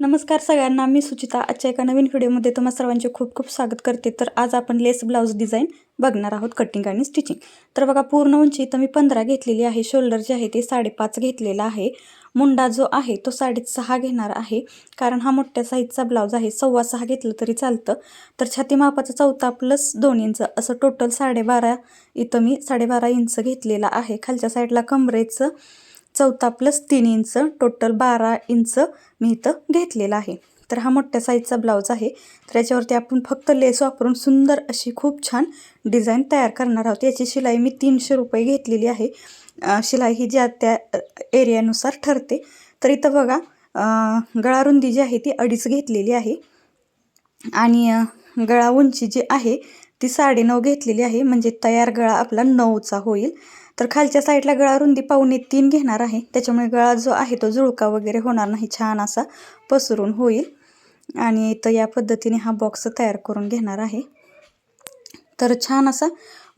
नमस्कार सगळ्यांना मी सुचिता. आजच्या एका नवीन व्हिडिओमध्ये तुम्हा सर्वांचे खूप खूप स्वागत करते. तर आज आपण लेस ब्लाऊज डिझाईन बघणार आहोत कटिंग आणि स्टिचिंग. तर बघा पूर्ण उंची इथं मी पंधरा घेतलेली आहे. शोल्डर जे आहे ते साडेपाच घेतलेला आहे. मुंडा जो आहे तो साडेसहा घेणार आहे. कारण हा मोठ्या साईजचा ब्लाऊज आहे. सव्वा सहा घेतलं तरी चालतं. तर छाती मापाचा चौथा प्लस दोन इंच असं टोटल साडेबारा इथं मी साडेबारा इंच घेतलेला आहे. खालच्या साईडला कमरेचं चौथा प्लस तीन इंच टोटल बारा इंच मी इथं घेतलेला आहे. तर हा मोठ्या साईजचा ब्लाऊज आहे. तर याच्यावरती आपण फक्त लेस वापरून सुंदर अशी खूप छान डिझाईन तयार करणार आहोत. याची शिलाई मी तीनशे रुपये घेतलेली आहे. शिलाई ही ज्या त्या एरियानुसार ठरते. तर इथं बघा गळारुंदी जी आहे ती अडीच घेतलेली आहे. आणि गळा उंची जी आहे ती साडेनऊ घेतलेली आहे. म्हणजे तयार गळा आपला नऊचा होईल. तर खालच्या साईडला गळा रुंदी पावणे तीन घेणार आहे. त्याच्यामुळे गळा जो आहे तो जुळका वगैरे होणार नाही. छान असा पसरून होईल. आणि इथं या पद्धतीने हा बॉक्स तयार करून घेणार आहे. तर छान असा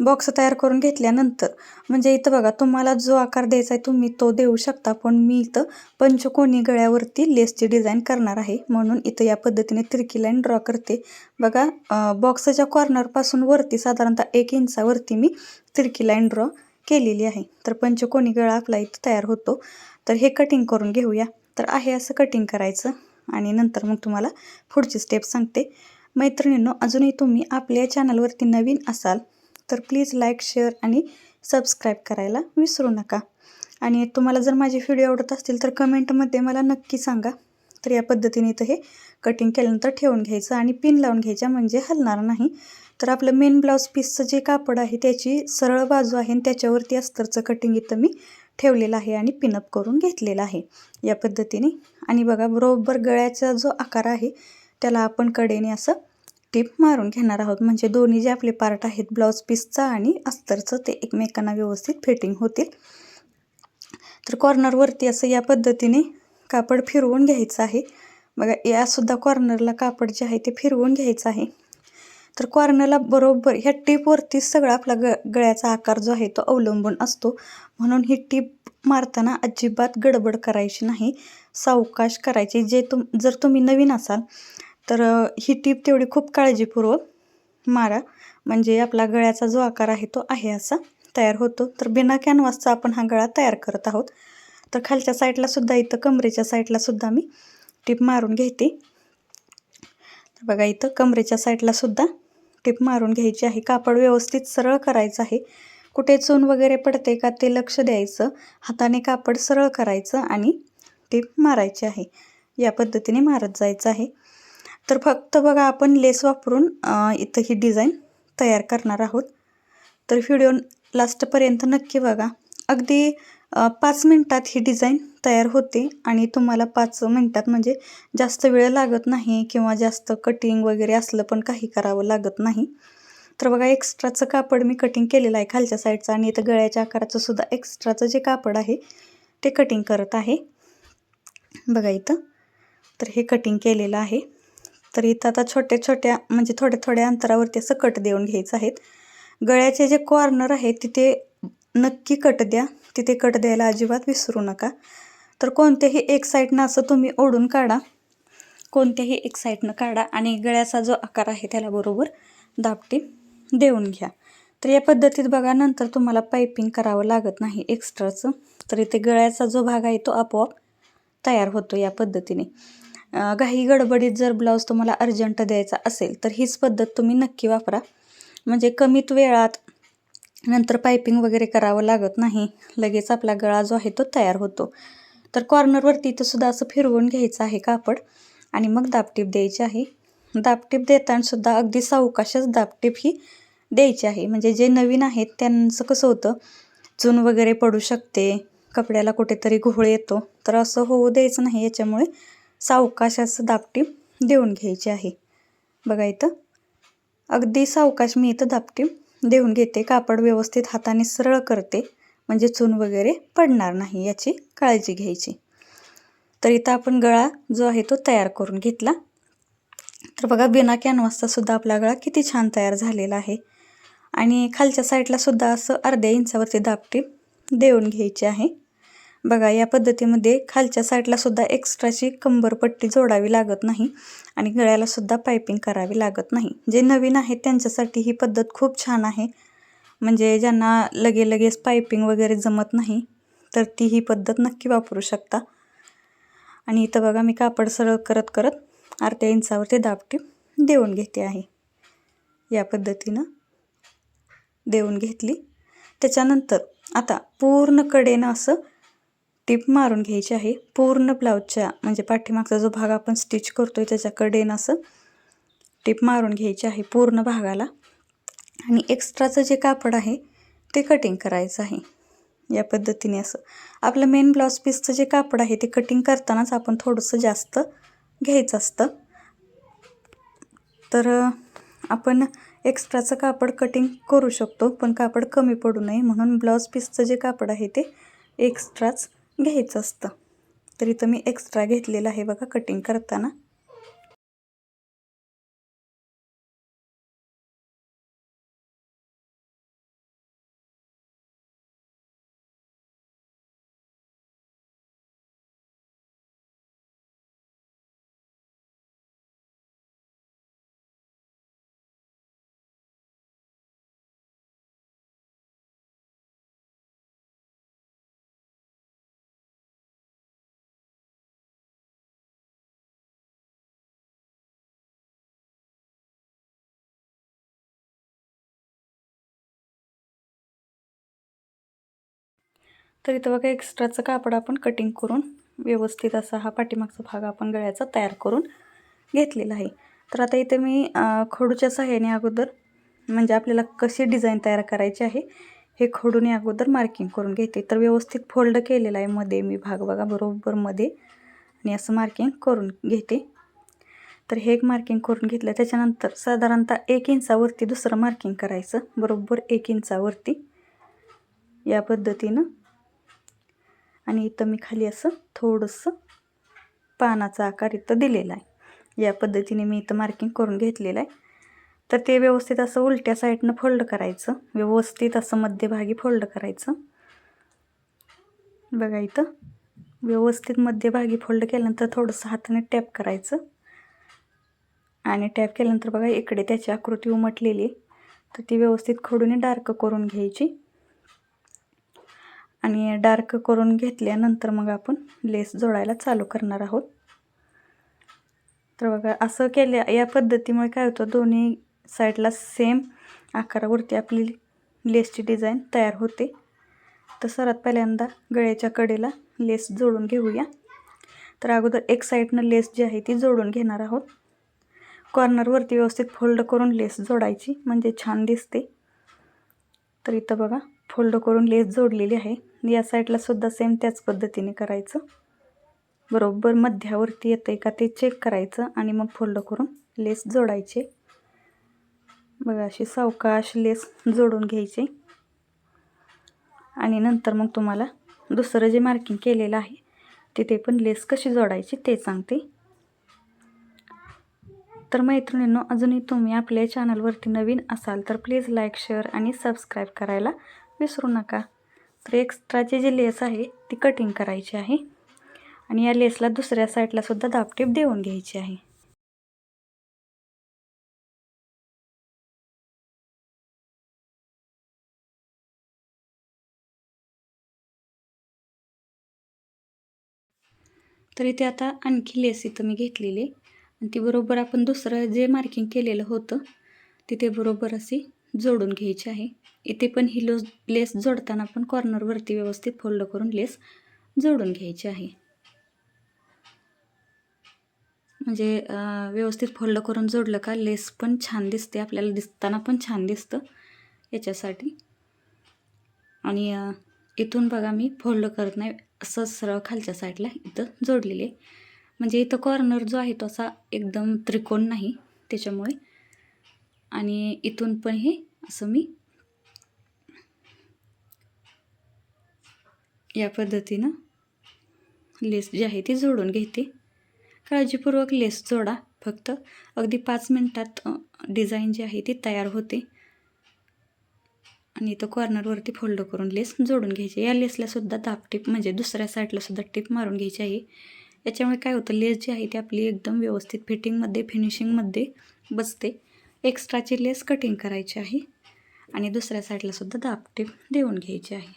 बॉक्स तयार करून घेतल्यानंतर म्हणजे इथं बघा तुम्हाला जो आकार द्यायचा आहे तुम्ही तो देऊ शकता. पण मी इथं पंचकोनी गळ्यावरती लेसची डिझाईन करणार आहे. म्हणून इथं या पद्धतीने तिरकी लाईन ड्रॉ करते. बघा बॉक्सच्या कॉर्नरपासून वरती साधारणतः एक इंचावरती मी तिरकी लाईन ड्रॉ केलेली आहे. तर पंचकोनी गळा आपला इथं तयार होतो. तर हे कटिंग करून घेऊया. तर आहे असं कटिंग करायचं. आणि नंतर मग तुम्हाला पुढची स्टेप सांगते. मैत्रिणींनो अजूनही तुम्ही आपल्या चॅनलवरती नवीन असाल तर प्लीज लाईक शेअर आणि सबस्क्राईब करायला विसरू नका. आणि तुम्हाला जर माझे व्हिडिओ आवडत असतील तर कमेंटमध्ये मला नक्की सांगा. तर या पद्धतीने इथं हे कटिंग केल्यानंतर ठेवून घ्यायचं आणि पिन लावून घ्यायच्या म्हणजे हलणार नाही. तर आपलं मेन ब्लाऊज पीसचं जे कापड आहे त्याची सरळ बाजू आहे आणि त्याच्यावरती अस्तरचं कटिंग इथं मी ठेवलेलं आहे आणि पिनअप करून घेतलेलं आहे. या पद्धतीने. आणि बघा बरोबर गळ्याचा जो आकार आहे त्याला आपण कडेने असं टिप मारून घेणार आहोत. म्हणजे दोन्ही जे आपले पार्ट आहेत ब्लाऊज पीसचा आणि अस्तरचं ते एकमेकांना व्यवस्थित फिटिंग होतील. तर कॉर्नरवरती असं या पद्धतीने कापड फिरवून घ्यायचं आहे. बघा यासुद्धा कॉर्नरला कापड जे आहे ते फिरवून घ्यायचं आहे. तर कॉर्नरला बरोबर ह्या टीपवरती सगळा आपला ग गळ्याचा आकार जो आहे तो अवलंबून असतो. म्हणून ही टीप मारताना अजिबात गडबड करायची नाही. सावकाश करायची. जे तुम जर तुम्ही नवीन असाल तर ही टीप तेवढी खूप काळजीपूर्वक मारा. म्हणजे आपला गळ्याचा जो आकार आहे तो आहे असा तयार होतो. तर बिना कॅनव्हासचा आपण हा गळा तयार करत आहोत. तर खालच्या साईडला सुद्धा इथं कमरेच्या साईडला सुद्धा मी टीप मारून घेते. बघा इथं कमरेच्या साईडला सुद्धा टीप मारून घ्यायची आहे. कापड व्यवस्थित सरळ करायचं आहे. कुठे चून वगैरे पडते का ते लक्ष द्यायचं. हाताने कापड सरळ करायचं आणि टीप मारायची आहे. या पद्धतीने मारत जायचं आहे. तर फक्त बघा आपण लेस वापरून इथं ही डिझाईन तयार करणार आहोत. तर व्हिडिओ लास्टपर्यंत नक्की बघा. अगदी पाच मिनटात ही डिझाईन तयार होते आणि तुम्हाला पाच मिनटात म्हणजे जास्त वेळ लागत नाही किंवा जास्त कटिंग वगैरे असलं पण काही करावं लागत नाही. तर बघा एक्स्ट्राचं कापड मी कटिंग केलेलं आहे खालच्या साईडचं आणि इथं गळ्याच्या आकाराचं सुद्धा एक्स्ट्राचं जे कापड आहे ते कटिंग करत आहे. बघा इथं. तर हे कटिंग केलेलं आहे. तर इथं आता छोट्या छोट्या म्हणजे थोड्या थोड्या अंतरावरती असं कट देऊन घ्यायचं आहेत. गळ्याचे जे कॉर्नर आहे तिथे नक्की कट द्या. तिथे कट द्यायला अजिबात विसरू नका. तर कोणत्याही एक साईडनं असं तुम्ही ओढून काढा. कोणत्याही एक साईडनं काढा आणि गळ्याचा जो आकार आहे त्याला बरोबर दापटी देऊन घ्या. तर या पद्धतीत बघा नंतर तुम्हाला पायपिंग करावं लागत नाही एक्स्ट्राचं. तर इथे गळ्याचा जो भाग आहे तो आपोआप तयार होतो या पद्धतीने. घाई गडबडीत जर ब्लाऊज तुम्हाला अर्जंट द्यायचा असेल तर हीच पद्धत तुम्ही नक्की वापरा. म्हणजे कमीत वेळात नंतर पायपिंग वगैरे करावं लागत नाही. लगेच आपला गळा जो आहे तो तयार होतो. तर कॉर्नरवरती इथं सुद्धा असं फिरवून घ्यायचं आहे कापड आणि मग दाबटीप द्यायची आहे. दाबटीप देताना सुद्धा अगदी सावकाशच दाबटीप ही द्यायची आहे. म्हणजे जे नवीन आहेत त्यांचं कसं होतं? चून वगैरे पडू शकते कपड्याला कुठेतरी घोळ येतो. तर असं होऊ द्यायचं नाही. याच्यामुळे सावकाश असं दाबटीप देऊन घ्यायची आहे. बघा इथं. अगदी सावकाश मी इथं दाबटीप देऊन घेते. कापड व्यवस्थित हाताने सरळ करते. म्हणजे चून वगैरे पडणार नाही याची काळजी घ्यायची. तर इथं आपण गळा जो आहे तो तयार करून घेतला. तर बघा बिना कॅनव्हासचा सुद्धा आपला गळा किती छान तयार झालेला आहे. आणि खालच्या साईडला सुद्धा असं अर्ध्या इंचावरती दापटी देऊन घ्यायची आहे. बघा या पद्धतीमध्ये खालच्या साईडला सुद्धा एक्स्ट्राची कंबरपट्टी जोडावी लागत नाही आणि गळ्याला सुद्धा पायपिंग करावी लागत नाही. जे नवीन आहेत त्यांच्यासाठी ही पद्धत खूप छान आहे. म्हणजे ज्यांना लगे लगेच पायपिंग वगैरे जमत नाही तर ती ही पद्धत नक्की वापरू शकता. आणि इथं बघा मी कापड सरळ करत करत अर्ध्या इंचावरती दाबटी देऊन घेते आहे. या पद्धतीनं देऊन घेतली. त्याच्यानंतर आता पूर्ण कडेनं असं टीप मारून घ्यायची आहे. पूर्ण ब्लाऊजच्या म्हणजे पाठीमागचा जो भाग आपण स्टिच करतो आहे त्याच्याकडेन असं. टिप मारून घ्यायची आहे पूर्ण भागाला. आणि एक्स्ट्राचं जे कापड आहे ते कटिंग करायचं आहे. या पद्धतीने असं. आपलं मेन ब्लाऊज पीसचं जे कापड आहे ते कटिंग करतानाच आपण थोडंसं जास्त घ्यायचं असतं. तर आपण एक्स्ट्राचं कापड कटिंग करू शकतो पण कापड कमी पडू नये म्हणून ब्लाऊज पीसचं जे कापड आहे ते एक्स्ट्राच घ्यायचं असतं. तर इथं मी एक्स्ट्रा घेतलेलं आहे बघा कटिंग करताना. तर इथं बघा एक्स्ट्राचं कापड आपण कटिंग करून व्यवस्थित असा हा पाठीमागचा भाग आपण गळ्याचा तयार करून घेतलेला आहे. तर आता इथे मी खडूच्या सहाय्याने अगोदर म्हणजे आपल्याला कशी डिझाईन तयार करायची आहे हे खडूने अगोदर मार्किंग करून घेते. तर व्यवस्थित फोल्ड केलेला आहे मध्ये मी भाग बघा बरोबर मध्ये. आणि असं मार्किंग करून घेते. तर हे एक मार्किंग करून घेतलं. त्याच्यानंतर साधारणतः एक इंचावरती दुसरं मार्किंग करायचं. बरोबर एक इंचावरती. या पद्धतीनं आणि इथं मी खाली असं थोडंसं पानाचा आकार इथं दिलेला आहे. या पद्धतीने मी इथं मार्किंग करून घेतलेलं आहे. तर ते व्यवस्थित असं उलट्या साईडनं फोल्ड करायचं. व्यवस्थित असं मध्यभागी फोल्ड करायचं. बघा इथं. व्यवस्थित मध्यभागी फोल्ड केल्यानंतर थोडंसं हाताने टॅप करायचं. आणि टॅप केल्यानंतर बघा इकडे त्याची आकृती उमटलेली तर ती व्यवस्थित खडूने डार्क करून घ्यायची. आणि डार्क करून घेतल्यानंतर मग आपण लेस जोडायला चालू करणार आहोत. तर बघा असं केल्या या पद्धतीमुळे काय होतं दोन्ही साईडला सेम आकारावरती आपली लेसची डिझाईन तयार होते. तर सर्वात पहिल्यांदा गळ्याच्या कडेला लेस जोडून घेऊया. तर अगोदर एक साईडनं लेस जी आहे ती जोडून घेणार आहोत. कॉर्नरवरती व्यवस्थित फोल्ड करून लेस जोडायची म्हणजे छान दिसते. तर इथं बघा फोल्ड करून लेस जोडलेली आहे. या साईडला सुद्धा सेम त्याच पद्धतीने करायचं. बरोबर मध्यावरती येतं आहे का ते चेक करायचं आणि मग फोल्ड करून लेस जोडायचे. बघा अशी सावकाश लेस जोडून घ्यायचे. आणि नंतर मग तुम्हाला दुसरं जे मार्किंग केलेलं आहे तिथे पण लेस कशी जोडायची ते सांगते. तर मैत्रिणींनो अजूनही तुम्ही आपल्या चॅनलवरती नवीन असाल तर प्लीज लाईक शेअर आणि सबस्क्राईब करायला विसरू नका. तर एक्स्ट्राची जी लेस आहे ती कटिंग करायची आहे. आणि या लेसला दुसऱ्या साईडलासुद्धा दापटीप देऊन घ्यायची आहे. तर इथे आता आणखी लेस इथं मी घेतलेली आणि ती बरोबर आपण दुसरं जे मार्किंग केलेलं होतं तिथे बरोबर अशी जोडून घ्यायची आहे. इथे पण ही लोस लेस जोडताना पण कॉर्नरवरती व्यवस्थित फोल्ड करून लेस जोडून घ्यायची आहे. म्हणजे व्यवस्थित फोल्ड करून जोडलं का लेस पण छान दिसते आपल्याला दिसताना पण छान दिसतं याच्यासाठी. आणि इथून बघा मी फोल्ड करत नाही असं सरळ खालच्या साईडला इथं जोडलेले. म्हणजे इथं कॉर्नर जो आहे तो असा एकदम त्रिकोण नाही त्याच्यामुळे. आणि इथून पण हे असं मी या पद्धतीनं लेस जी आहे ती जोडून घेते. काळजीपूर्वक लेस जोडा फक्त. अगदी पाच मिनटात डिझाईन जी आहे ती तयार होते. आणि इथं कॉर्नरवरती फोल्ड करून लेस जोडून घ्यायची. या लेसला सुद्धा दाब टिप म्हणजे दुसऱ्या साईडलासुद्धा टिप मारून घ्यायची आहे. याच्यामुळे काय होतं लेस जी आहे ती आपली एकदम व्यवस्थित फिटिंगमध्ये फिनिशिंगमध्ये बसते. एक्स्ट्राची लेस कटिंग करायची आहे आणि दुसऱ्या साईडला सुद्धा दाब देऊन घ्यायची आहे.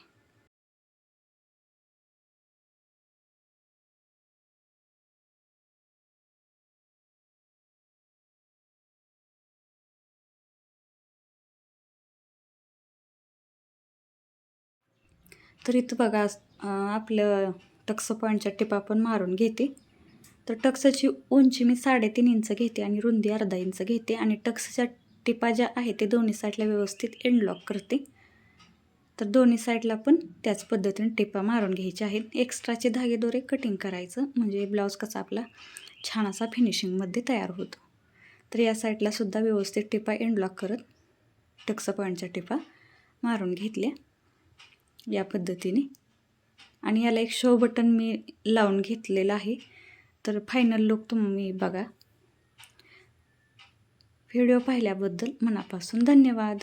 तर इथं बघा आपलं टक्स पॉईंटच्या टिपा पण मारून घेते. तर टक्सची उंची मी साडेतीन इंच घेते आणि रुंदी अर्धा इंच घेते आणि टक्सच्या टिपा ज्या आहेत ते दोन्ही साईडला व्यवस्थित एंडलॉक करते. तर दोन्ही साईडला पण त्याच पद्धतीने टिपा मारून घ्यायच्या आहेत. एक्स्ट्राचे धागेदोरे कटिंग करायचं म्हणजे ब्लाऊज कसा आपला छान असा फिनिशिंगमध्ये तयार होतो. तर या साईडला सुद्धा व्यवस्थित टिपा एंडलॉक करत टक्स पॉईंटच्या टिपा मारून घेतल्या. या पद्धतीने. आणि याला एक शो बटन मी लावून घेतलेलं आहे. तर फायनल लुक तुम्ही बघा. व्हिडिओ पाहिल्याबद्दल मनापासून धन्यवाद.